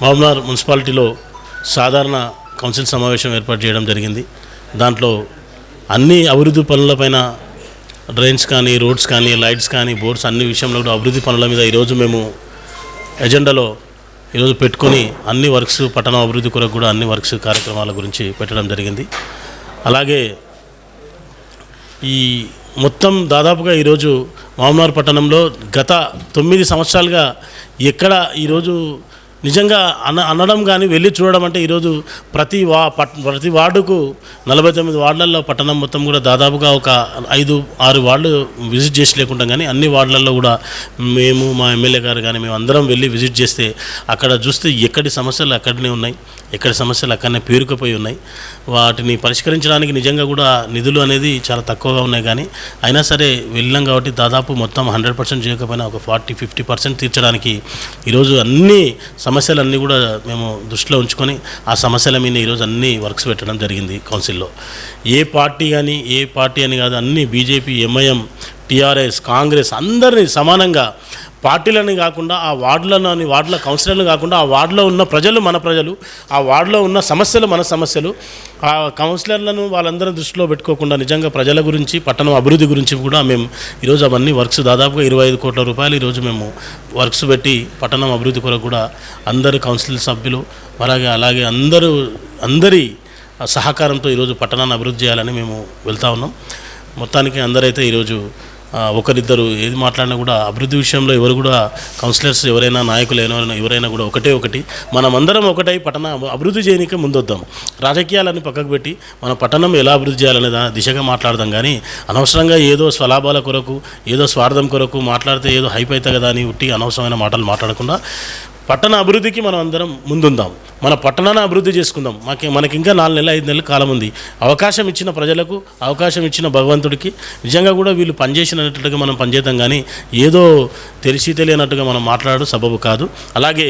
మహబూబ్నగర్ మున్సిపాలిటీలో సాధారణ కౌన్సిల్ సమావేశం ఏర్పాటు చేయడం జరిగింది. దాంట్లో అన్ని అభివృద్ధి పనులపైన డ్రైన్స్ కానీ రోడ్స్ కానీ లైట్స్ కానీ బోర్డ్స్ అన్ని విషయంలో కూడా అభివృద్ధి పనుల మీద ఈరోజు మేము ఎజెండాలో ఈరోజు పెట్టుకొని అన్ని వర్క్స్ పట్టణ అభివృద్ధి కొరకు కూడా అన్ని వర్క్స్ కార్యక్రమాల గురించి పెట్టడం జరిగింది. అలాగే ఈ మొత్తం దాదాపుగా ఈరోజు మామనార్ పట్టణంలో గత తొమ్మిది సంవత్సరాలుగా ఎక్కడ ఈరోజు నిజంగా అన అనడం కానీ వెళ్ళి చూడడం అంటే ఈరోజు ప్రతి వా పట్ ప్రతి వార్డుకు నలభై తొమ్మిది వార్డులలో పట్టణం మొత్తం కూడా దాదాపుగా ఒక ఐదు ఆరు వార్డులు విజిట్ చేసి లేకుండా కానీ అన్ని వార్డులలో కూడా మేము మా ఎమ్మెల్యే గారు కానీ మేము అందరం వెళ్ళి విజిట్ చేస్తే అక్కడ చూస్తే ఎక్కడి సమస్యలు అక్కడనే ఉన్నాయి ఎక్కడి సమస్యలు అక్కడనే పేరుకుపోయి ఉన్నాయి. వాటిని పరిష్కరించడానికి నిజంగా కూడా నిధులు అనేది చాలా తక్కువగా ఉన్నాయి కానీ అయినా సరే వెళ్ళాం కాబట్టి దాదాపు మొత్తం హండ్రెడ్ పర్సెంట్ చేయకపోయినా ఒక ఫార్టీ ఫిఫ్టీ పర్సెంట్ తీర్చడానికి ఈరోజు అన్ని సమస్యలన్నీ కూడా మేము దృష్టిలో ఉంచుకొని ఆ సమస్యల మీద ఈరోజు అన్ని వర్క్స్ పెట్టడం జరిగింది కౌన్సిల్లో. ఏ పార్టీ కానీ ఏ పార్టీ అని కాదు అన్ని బీజేపీ ఎంఐఎం టీఆర్ఎస్ కాంగ్రెస్ అందరినీ సమానంగా పార్టీలని కాకుండా ఆ వార్డులను వార్డుల కౌన్సిలర్లు కాకుండా ఆ వార్డులో ఉన్న ప్రజలు మన ప్రజలు ఆ వార్డులో ఉన్న సమస్యలు మన సమస్యలు ఆ కౌన్సిలర్లను వాళ్ళందరం దృష్టిలో పెట్టుకోకుండా నిజంగా ప్రజల గురించి పట్టణం అభివృద్ధి గురించి కూడా మేము ఈరోజు అవన్నీ వర్క్స్ దాదాపుగా ఇరవై ఐదు కోట్ల రూపాయలు ఈరోజు మేము వర్క్స్ పెట్టి పట్టణం అభివృద్ధి కొరకు కూడా అందరు కౌన్సిల్ సభ్యులు అలాగే అలాగే అందరూ అందరి సహకారంతో ఈరోజు పట్టణాన్ని అభివృద్ధి చేయాలని మేము వెళ్తా ఉన్నాం. మొత్తానికి అందరైతే ఈరోజు ఒకరిద్దరు ఏది మాట్లాడినా కూడా అభివృద్ధి విషయంలో ఎవరు కూడా కౌన్సిలర్స్ ఎవరైనా నాయకులు ఎవరైనా ఎవరైనా కూడా ఒకటే ఒకటి. మనమందరం ఒకటై పట్టణ అభివృద్ధి చేయనికే ముందొద్దాం. రాజకీయాలని పక్కకు పెట్టి మన పట్టణం ఎలా అభివృద్ధి చేయాలనే దిశగా మాట్లాడదాం. కానీ అనవసరంగా ఏదో స్వలాభాల కొరకు ఏదో స్వార్థం కొరకు మాట్లాడితే ఏదో హైప్ అవుతా కదా అని ఉట్టి అనవసరమైన మాటలు మాట్లాడకుండా పట్టణ అభివృద్ధికి మనం అందరం ముందుందాం. మన పట్టణాన్ని అభివృద్ధి చేసుకుందాం. మాకు మనకి ఇంకా నాలుగు నెలలు ఐదు నెలల కాలం ఉంది. అవకాశం ఇచ్చిన ప్రజలకు అవకాశం ఇచ్చిన భగవంతుడికి నిజంగా కూడా వీళ్ళు పనిచేసినట్టుగా మనం పనిచేద్దాం కానీ ఏదో తెలిసి తెలియనట్టుగా మనం మాట్లాడడం సబబు కాదు. అలాగే